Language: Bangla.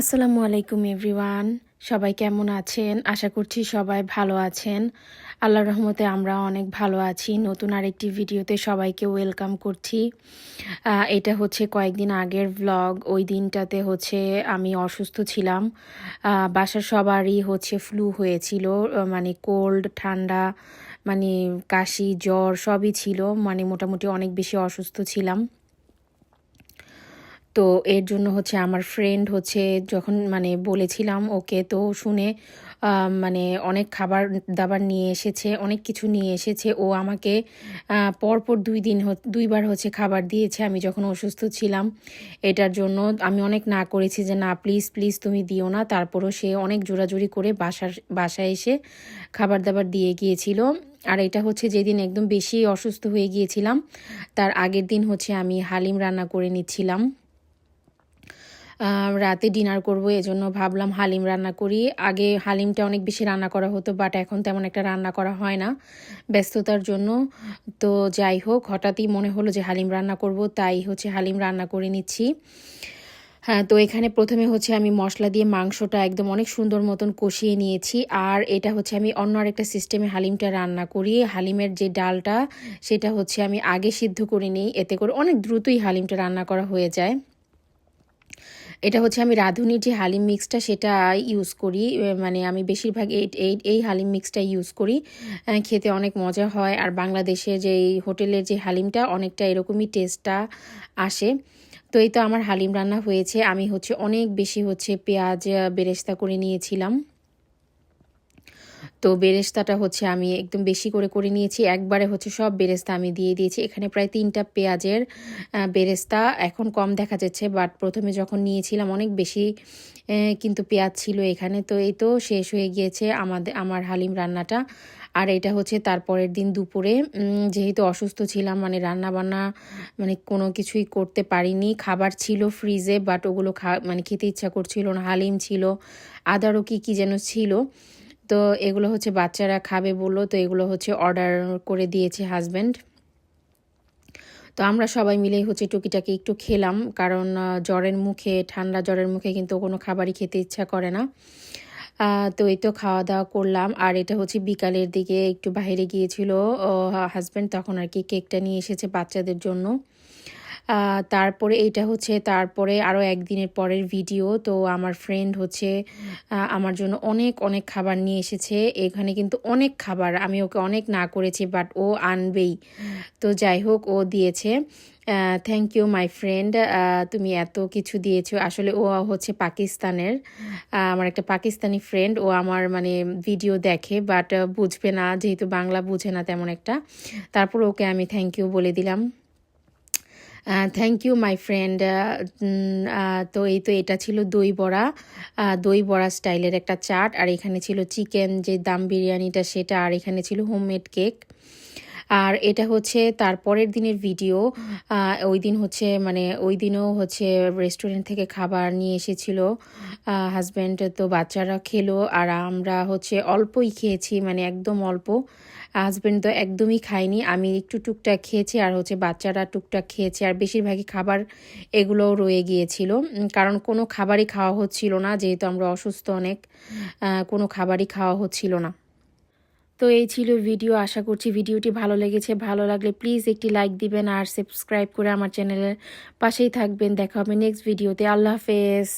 আসসালামু আলাইকুম, এভরিওয়ান। সবাই কেমন আছেন? আশা করছি সবাই ভালো আছেন। আল্লাহর রহমতে আমরা অনেক ভালো আছি। নতুন আরেকটি ভিডিওতে সবাইকে ওয়েলকাম করছি। এটা হচ্ছে কয়েকদিন আগের ভ্লগ ওই দিনটাতে হচ্ছে আমি অসুস্থ ছিলাম। বাসার সবারই হচ্ছে ফ্লু হয়েছিল। মানে কোল্ড ঠান্ডা মানে কাশি, জ্বর সবই ছিল। মানে মোটামুটি অনেক বেশি অসুস্থ ছিলাম। তো এর জন্য হচ্ছে আমার ফ্রেন্ড হচ্ছে যখন মানে বলেছিলাম ওকে, তো শুনে মানে অনেক খাবার দাবার নিয়ে এসেছে, অনেক কিছু নিয়ে এসেছে। ও আমাকে পরপর দুই দিন দুইবার হচ্ছে খাবার দিয়েছে। আমি যখন অসুস্থ ছিলাম, এটার জন্য আমি অনেক না করেছি যে, না প্লিজ প্লিজ তুমি দিও না। তারপরও সে অনেক জোরাজুরি করে বাসার, বাসায় এসে খাবার দাবার দিয়ে গিয়েছিল। আর এটা হচ্ছে যেদিন একদম বেশি অসুস্থ হয়ে গিয়েছিলাম, তার আগের দিন হচ্ছে আমি হালিম রান্না করে নিচ্ছিলাম। রাতে ডিনার করব, এজন্য ভাবলাম হালিম রান্না করি। আগে হালিমটা অনেক বেশি রান্না করা হতো বাট এখন তেমন একটা রান্না করা হয় না ব্যস্ততার জন্য। তো যাই হোক, হঠাৎই মনে হলো যে হালিম রান্না করব, তাই হচ্ছে হালিম রান্না করে নিচ্ছি। হ্যাঁ তো এখানে প্রথমে হচ্ছে আমি মশলা দিয়ে মাংসটা একদম অনেক সুন্দর মতন কষিয়ে নিয়েছি, আর এটা হচ্ছে আমি অন্য আরেকটা সিস্টেমে হালিমটা রান্না করি। হালিমের যে ডালটা, সেটা হচ্ছে আমি আগে সিদ্ধ করে নিই, এতে করে অনেক দ্রুতই হালিমটা রান্না করা হয়ে যায়। এটা হচ্ছে আমি রাঁধুনির যে হালিম মিক্সটা সেটা ইউজ করি মানে আমি বেশিরভাগ এই এই হালিম মিক্সটা ইউজ করি। খেতে অনেক মজা হয় আর বাংলাদেশে যে হোটেলের যে হালিমটা অনেকটা এরকমই টেস্টটা আসে। তো এই তো আমার হালিম রান্না হয়েছে। আমি হচ্ছে অনেক বেশি হচ্ছে পেঁয়াজ বেরেস্তা করে নিয়েছিলাম। তো বেরেস্তাটা হচ্ছে আমি একদম বেশি করে করে নিয়েছি। একবারে হচ্ছে সব বেরেস্তা আমি দিয়ে দিয়েছি। এখানে প্রায় তিনটা পেঁয়াজের বেরেস্তা এখন কম দেখা যাচ্ছে বাট প্রথমে যখন নিয়েছিলাম অনেক বেশি কিন্তু পেঁয়াজ ছিল এখানে। তো এই তো শেষ হয়ে গিয়েছে আমাদের আমার হালিম রান্নাটা। আর এটা হচ্ছে তারপরের দিন দুপুরে যেহেতু অসুস্থ ছিলাম মানে রান্না বান্না মানে কোনো কিছুই করতে পারিনি। খাবার ছিল ফ্রিজে বাট ওগুলো খা মানে খেতে ইচ্ছা করছিল না। হালিম ছিল, আদারও কি কি যেন ছিল। তো এগুলো হচ্ছে বাচ্চারা খাবে বলল, তো এগুলো হচ্ছে অর্ডার করে দিয়েছে হাজব্যান্ড তো আমরা সবাই মিলেই হচ্ছে টুকিটাকি একটু খেলাম, কারণ জ্বরের মুখে, ঠান্ডা জ্বরের মুখে কিন্তু কোনো খাবারই খেতে ইচ্ছা করে না। তো এই তো খাওয়া দাওয়া করলাম, আর এটা হচ্ছে বিকালের দিকে একটু বাইরে গিয়েছিল হাজব্যান্ড তখন আর কি কেকটা নিয়ে এসেছে বাচ্চাদের জন্য। তারপরে এইটা হচ্ছে, তারপরে আরও একদিনের পরের ভিডিও। তো আমার ফ্রেন্ড হচ্ছে আমার জন্য অনেক অনেক খাবার নিয়ে এসেছে। এখানে কিন্তু অনেক খাবার, আমি ওকে অনেক না করেছি বাট ও আনবেই। তো যাই হোক, ও দিয়েছে। থ্যাংক ইউ মাই ফ্রেন্ড তুমি এত কিছু দিয়েছ। আসলে ও হচ্ছে পাকিস্তানের। আমার একটা পাকিস্তানি ফ্রেন্ড ও আমার মানে ভিডিও দেখে বাট বুঝবে না, যেহেতু বাংলা বুঝে না তেমন একটা। তারপর ওকে আমি থ্যাংক ইউ বলে দিলাম। থ্যাংক ইউ মাই ফ্রেন্ড তো এই তো এটা ছিল দই বড়া। দই বড়া স্টাইলের একটা চাট। আর এখানে ছিল চিকেন যে দাম বিরিয়ানিটা সেটা। আর এখানে ছিল হোমমেড কেক আর এটা হচ্ছে তারপরের দিনের ভিডিও ওই দিন হচ্ছে মানে ওই দিনও হচ্ছে রেস্টুরেন্ট থেকে খাবার নিয়ে এসেছিল। হাজব্যান্ড তো বাচ্চারা খেলো আর আমরা হচ্ছে অল্পই খেয়েছি মানে একদম অল্প। হাজব্যান্ড তো একদমই খায়নি আমি একটু টুকটাক খেয়েছি আর হচ্ছে বাচ্চারা টুকটাক খেয়েছে আর বেশিরভাগই খাবার এগুলোও রয়ে গিয়েছিল। কারণ কোনো খাবারই খাওয়া হচ্ছিল না যেহেতু আমরা অসুস্থ অনেক কোনো খাবারই খাওয়া হচ্ছিল না। তো এই ছিল ভিডিও, আশা করছি ভিডিওটি ভালো লেগেছে। ভালো লাগলে প্লিজ একটি লাইক দিবেন আর সাবস্ক্রাইব করে আমার চ্যানেলের পাশেই থাকবেন। দেখা হবে নেক্সট ভিডিওতে। আল্লাহ হাফেজ।